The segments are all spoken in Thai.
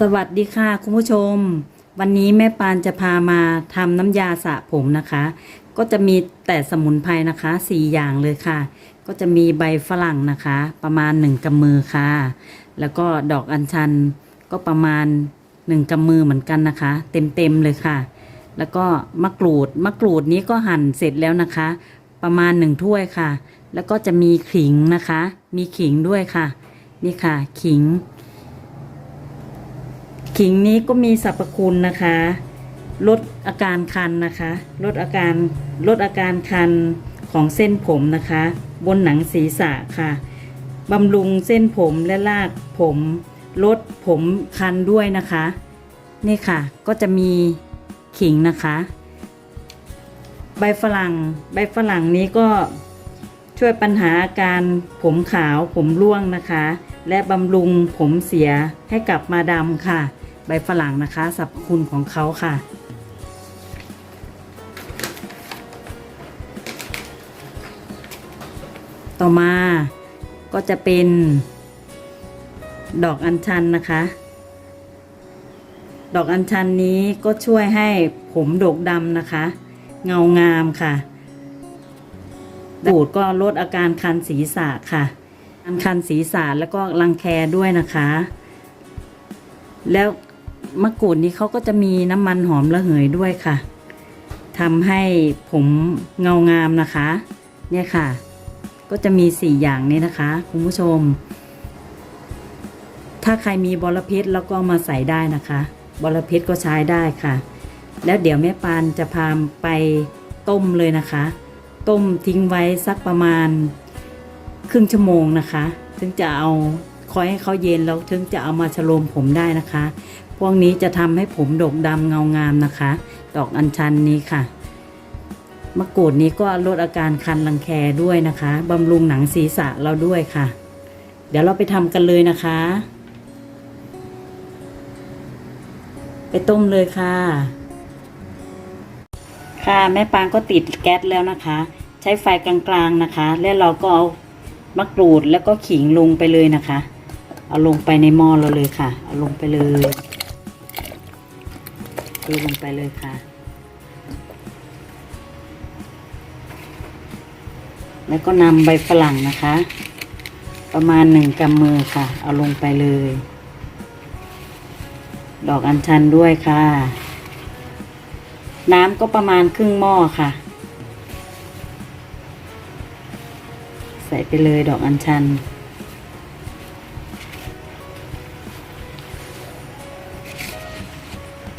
สวัสดีค่ะคุณผู้ชม วันนี้แม่ปานจะพามาทำน้ำยาสระผมนะคะ ก็จะมีแต่สมุนไพรนะคะสี่อย่างเลยค่ะ ก็จะมีใบฝรั่งนะคะ ประมาณหนึ่งกำมือค่ะ แล้วก็ดอกอัญชันก็ประมาณหนึ่งกำมือเหมือนกันนะคะ เต็มๆเลยค่ะ แล้วก็มะกรูดมะกรูดนี้ก็หั่นเสร็จแล้วนะคะ ประมาณหนึ่งถ้วยค่ะ แล้วก็จะมีขิงนะคะ มีขิงด้วยค่ะ นี่ค่ะ ขิง ขิงนี้ก็มีสรรพคุณนะคะ ลดอาการคันนะคะ ลดอาการลดอาการคันของเส้นผมนะคะ บนหนังศีรษะค่ะบำรุงเส้นผมและลากผม ลดผมคันด้วยนะคะ นี่ค่ะก็จะมีขิงนะคะ ใบฝรั่ง ใบฝรั่งนี้ก็ช่วยปัญหาอาการผมขาวผมร่วงนะคะ และบำรุงผมเสียให้กลับมาดำค่ะ ใบฝรั่งนะคะสรรพคุณของเขาค่ะ ต่อมาก็จะเป็นดอกอัญชันนะคะ ดอกอัญชันนี้ก็ช่วยให้ผมโดกดำนะคะ เงางามค่ะดูดก็ลดอาการคันศีรษะค่ะการคันศีรษะแล้วก็รังแคด้วยนะคะ แล้ว มะกรูดนี้เขาก็จะมีน้ำมันหอมระเหยด้วยค่ะทำให้ผมเงางามนะคะ เนี่ยค่ะ ก็จะมีสี่อย่างนี้นะคะ คุณผู้ชม ถ้าใครมีบอระเพ็ดแล้วก็มาใส่ได้นะคะบอระเพ็ดก็ใช้ได้ค่ะ แล้วเดี๋ยวแม่ปานจะพาไปต้มเลยนะคะ ต้มทิ้งไว้สักประมาณครึ่งชั่วโมงนะคะ ถึงจะเอาคอยให้เขาเย็นแล้วถึงจะเอามาฉโลมผมได้นะคะ พวกนี้จะทำให้ผมดกดำเงางามนะคะ ดอกอัญชันนี้ค่ะ มะกรูดนี้ก็ลดอาการคันรังแคด้วยนะคะบำรุงหนังศีรษะเราด้วยค่ะ เดี๋ยวเราไปทำกันเลยนะคะ ไปต้มเลยค่ะ ค่ะแม่ปางก็ติดแก๊สแล้วนะคะ ใช้ไฟกลางๆนะคะ แล้วเราก็เอามะกรูดแล้วก็ขิงลงไปเลยนะคะ เอาลงไปในหม้อเราเลยค่ะ เอาลงไปเลย ทลงไปเลยค่ะ แล้วก็นำใบฝรั่งนะคะ ประมาณหนึ่งกำมือค่ะ เอาลงไปเลย ดอกอัญชันด้วยค่ะ น้ำก็ประมาณครึ่งหม้อค่ะ ใส่ไปเลยดอกอัญชัน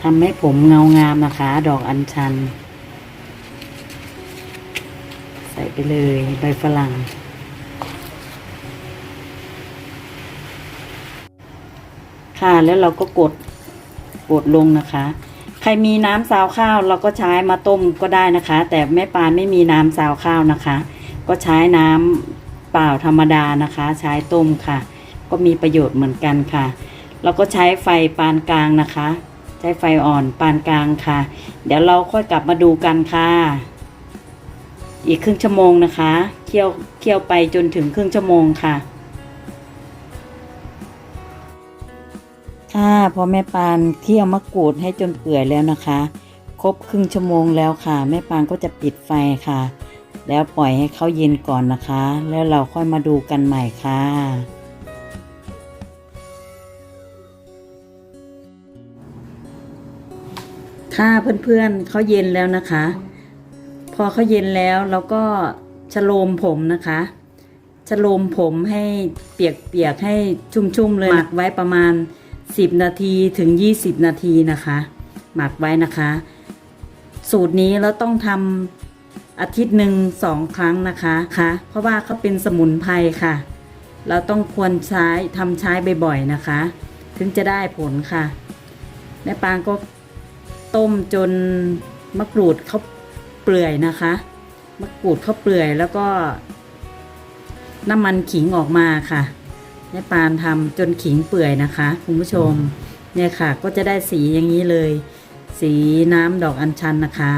ทำให้ผมเงางามนะคะ ดอกอัญชัน ใส่ไปเลยใบฝรั่ง ค่ะแล้วเราก็กดกดลงนะคะ ใครมีน้ำซาวข้าวเราก็ใช้มาต้มก็ได้นะคะ แต่แม่ปานไม่มีน้ำซาวข้าวนะคะ ก็ใช้น้ำเปล่าธรรมดานะคะ ใช้ต้มค่ะ ก็มีประโยชน์เหมือนกันค่ะเราก็ใช้ไฟปานกลางนะคะ ช้ไฟอ่อนปานกลางค่ะ เดี๋ยวเราค่อยกลับมาดูกันค่ะ อีกครึ่งชั่วโมงนะคะเคี่ยวเคี่ยวไปจนถึงครึ่งชั่วโมงค่ะค่ะพอแม่ปานเคี่ยวมะกรูดให้จนเปื่อยแล้วนะคะ ครบครึ่งชั่วโมงแล้วค่ะ แม่ปานก็จะปิดไฟค่ะ แล้วปล่อยให้เขาเย็นก่อนนะคะ แล้วเราค่อยมาดูกันใหม่ค่ะ ค่ะเพื่อนๆเขาเย็นแล้วนะคะ พอเขาเย็นแล้วเราก็ชโลมผมนะคะชโลมผมให้เปียกๆให้ชุ่มๆเลยหมักไว้ประมาณ 10 นาทีถึง 20 นาทีนะคะ หมักไว้นะคะ สูตรนี้เราต้องทำอาทิตย์หนึ่งสองครั้งนะคะคะเพราะว่าเขาเป็นสมุนไพรค่ะ เราต้องควรใช้ทำใช้บ่อยๆนะคะ ถึงจะได้ผลค่ะแม่ปางก็ ต้มจนมะกรูดเขาเปื่อยนะคะ มะกรูดเขาเปื่อยแล้วก็ น้ำมันขิงออกมาค่ะแม่ปานทำจนขิงเปื่อยนะคะคุณผู้ชมเนี่ยค่ะ ก็จะได้สีอย่างนี้เลย สีน้ำดอกอัญชันนะคะ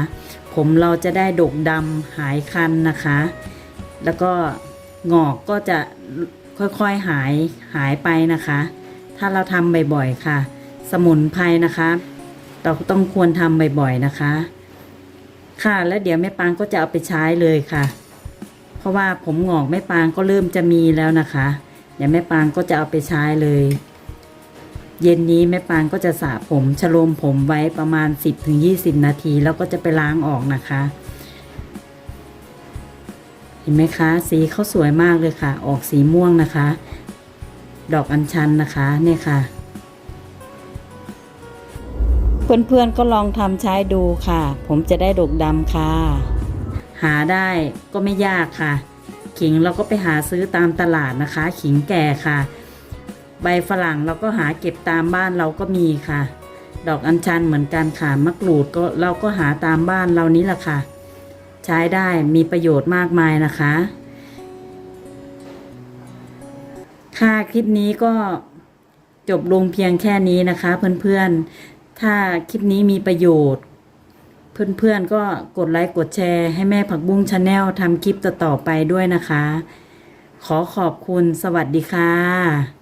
ผมเราจะได้ดกดำหายคันนะคะ แล้วก็งอกก็จะค่อยๆหายหายไปนะคะ ถ้าเราทำบ่อยๆค่ะ สมุนไพรนะคะ เราต้องควรทำบ่อยๆนะคะ ค่ะแล้วเดี๋ยวแม่ปางก็จะเอาไปใช้เลยค่ะ เพราะว่าผมหงอกแม่ปางก็เริ่มจะมีแล้วนะคะ เดี๋ยวแม่ปางก็จะเอาไปใช้เลย เย็นนี้แม่ปางก็จะสระผมชโลมผมไว้ประมาณ 10-20 นาที แล้วก็จะไปล้างออกนะคะเห็นไหมคะ สีเขาสวยมากเลยค่ะ ออกสีม่วงนะคะ ดอกอัญชันนะคะ เนี่ยค่ะ เพื่อนๆก็ลองทำใช้ดูค่ะ ผมจะได้ดกดำค่ะ หาได้ก็ไม่ยากค่ะ ขิงเราก็ไปหาซื้อตามตลาดนะคะ ขิงแก่ค่ะ ใบฝรั่งเราก็หาเก็บตามบ้านเราก็มีค่ะ ดอกอัญชันเหมือนกันค่ะมะกรูดก็เราก็หาตามบ้านเรานี้แหละค่ะ ใช้ได้มีประโยชน์มากมายนะคะ ค่ะคลิปนี้ก็จบลงเพียงแค่นี้นะคะ เพื่อนๆ ถ้าคลิปนี้มีประโยชน์ เพื่อนๆก็กดไลค์กดแชร์ให้แม่ผักบุ้งชาแนลทำคลิปต่อๆไปด้วยนะคะ ขอขอบคุณสวัสดีค่ะ